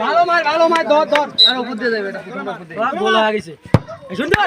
ভালো মার ভালো মার ধর ধর। আর উপর দিয়ে যাবে এটা গোল হয়ে গেছে। এই সুন্দর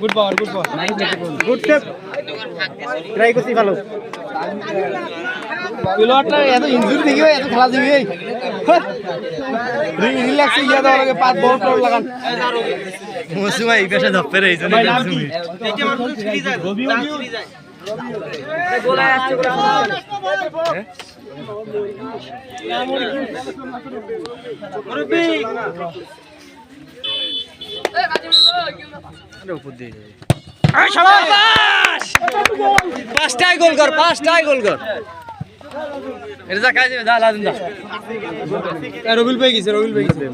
good power good power good tape try করছি ভালো। প্লেয়ারটা এত ইনজুরি দেখি এত খেলা দিবি রিল্যাক্স ইয়া দাও লাগে পাঁচ বল টল লাগান। মৌসুমা এই পেশা ধপ্পে রয়েছে ভাই নাম পাঁচটায় গোল কর পাঁচটায় গোল কর। এটা যা কাজে লাজুন যা রবিল পেয়ে গেছে রবিল পেয়ে গেছে।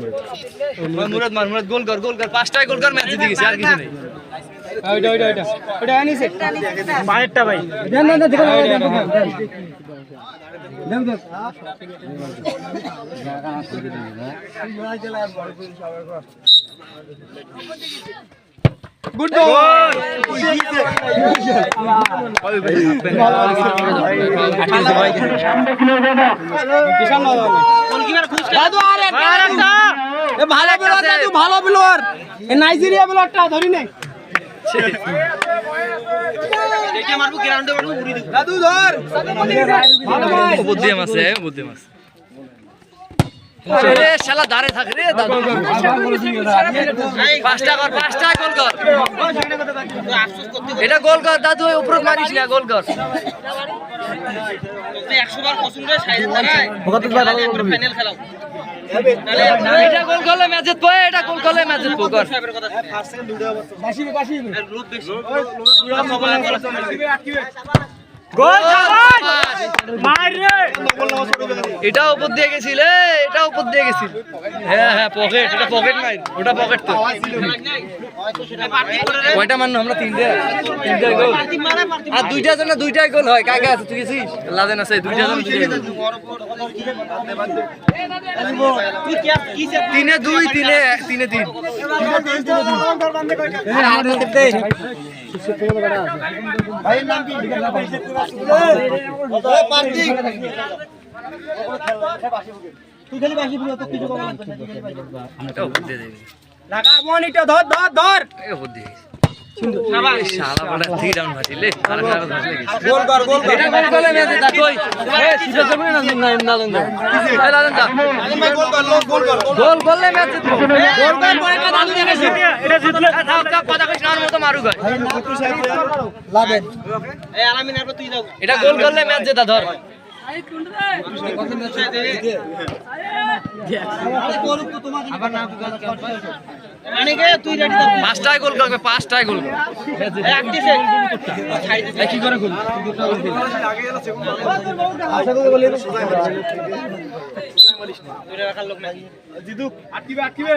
মুরাদ মার মুরাদ গোল কর গোল কর পাঁচটায় গোল কর ম্যাচ জিতে গেছে আর কিছু নেই। ওইটা ওইটা ওইটা ওইটা আনিছে। বাইরটা ভাই। দেন দেন দেখো দেন দেন দেন। গুড বল সামনে আরেকটা এ ভালো প্লেয়ার দাদু ভালো প্লেয়ার নাইজেরিয়া প্লেয়ারটা ধরি নে। দাদু ধর। ভালো ভাই রে শালা দাঁড়ে থাক রে দাদু। পাঁচটা কর পাঁচটা গোল কর। এটা গোল কর দাদু উপরে মারিস না গোল কর। এটা গোল করলে ম্যাচ জিতবো এটা গোল করলে ম্যাচ জিতবো কর। বাসিবে গোল মার রে এটা উপর দিয়ে গেছিল এটা উপর দিয়ে গেছিল। হ্যাঁ হ্যাঁ পকেট এটা পকেট মার ওটা পকেট তো। কয়টা মারনো আমরা? তিনটে। তিনটে গোল আর দুইটা জন্য দুইটাই গোল হয়। কাকে আছে? তুই গেছিস? লাদেন আছে দুইটা জন। তিনে দুই তিনে তিনে তিন। এটা উপর দিয়ে দেবে লাগা মনিটা ধর ধর ধর এ উপর এটা গোল করলে ম্যাচ জেতা ধর। পাঁচটায় গোল করবে পাঁচটায় গোল। কি করে গোল? জিদুক আটকিবে আটকিবে।